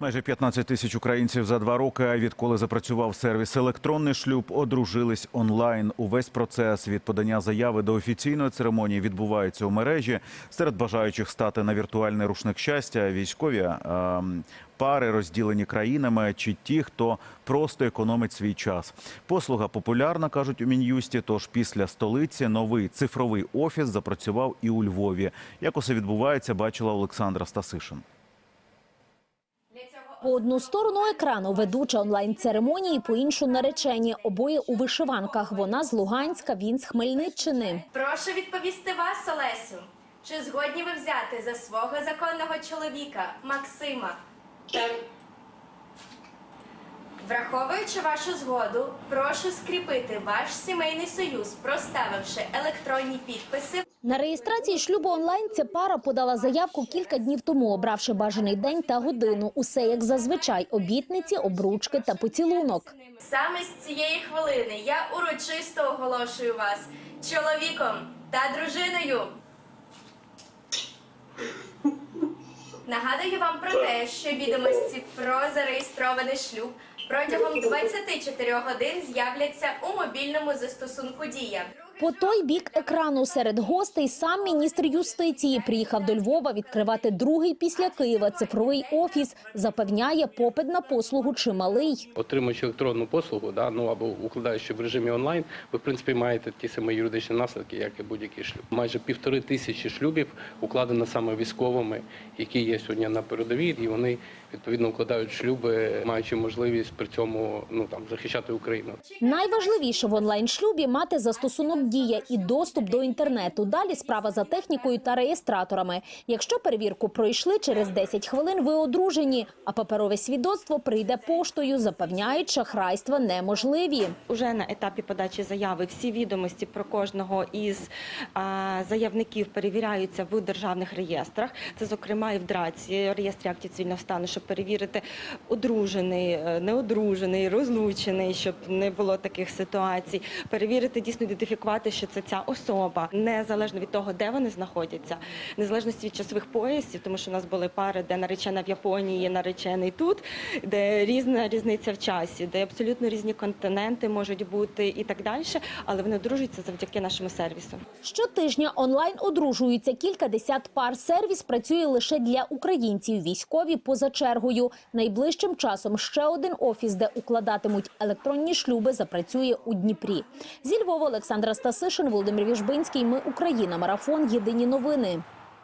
Майже 15 тисяч українців за два роки, відколи запрацював сервіс електронний шлюб, одружились онлайн. Увесь процес від подання заяви до офіційної церемонії відбувається у мережі. Серед бажаючих стати на віртуальний рушник щастя військові ем, пари, розділені країнами, чи ті, хто просто економить свій час. Послуга популярна, кажуть у мін'юсті. Тож після столиці новий цифровий офіс запрацював і у Львові. Як усе відбувається, бачила Олександра Стасишин. По одну сторону екрану ведуча онлайн-церемонії, по іншу наречені. Обоє у вишиванках. Вона з Луганська, він з Хмельниччини. Прошу відповісти вас, Олесю. Чи згодні ви взяти за свого законного чоловіка Максима? Так, Враховуючи вашу згоду, прошу скріпити ваш сімейний союз, проставивши електронні підписи На реєстрації шлюбу онлайн ця пара подала заявку кілька днів тому, обравши бажаний день та годину. Усе як зазвичай: обітниці, обручки та поцілунок. Саме з цієї хвилини я урочисто оголошую вас чоловіком та дружиною. Нагадую вам про те, що відомості про зареєстрований шлюб протягом 24 годин з'являться у мобільному застосунку Дія. По той бік екрану серед гостей сам міністр юстиції приїхав до Львова відкривати другий після Києва цифровий офіс. Запевняє, попит на послугу чималий. Отримуючи електронну послугу, да, ну або укладаючи в режимі онлайн, ви в принципі маєте ті самі юридичні наслідки, як і будь-який шлюб. Майже півтори тисячі шлюбів укладено саме військовими, які є сьогодні на передовій, і вони відповідно укладають шлюби, маючи можливість при цьому ну там захищати Україну. Найважливіше в онлайн-шлюбі мати застосунок дія і доступ до інтернету. Далі справа за технікою та реєстраторами. Якщо перевірку пройшли, через 10 хвилин ви одружені, а паперове свідоцтво прийде поштою, запевняють, шахрайства неможливі. Уже на етапі подачі заяви всі відомості про кожного із а, заявників перевіряються в державних реєстрах. Це, зокрема, і в ДРАЦі, реєстрі актів цивільного стану, щоб перевірити одружений, е, неодружений, розлучений, щоб не було таких ситуацій. Перевірити дійсно ідентифікувати, що це ця особа, незалежно від того, де вони знаходяться, незалежно від часових поясів, тому що у нас були пари, де наречена в Японії, наречений тут, де різна різниця в часі, де абсолютно різні континенти можуть бути і так далі, але вони дружаться завдяки нашому сервісу. Щотижня онлайн одружуються кілька десят пар. Сервіс працює лише для українців. Військові поза чергою. Найближчим часом ще один офіс, де укладатимуть електронні шлюби, запрацює у Дніпрі. Зі Львова Олександра Стасишин, Володимир Віжбинський. Ми Україна. Марафон. Єдині новини.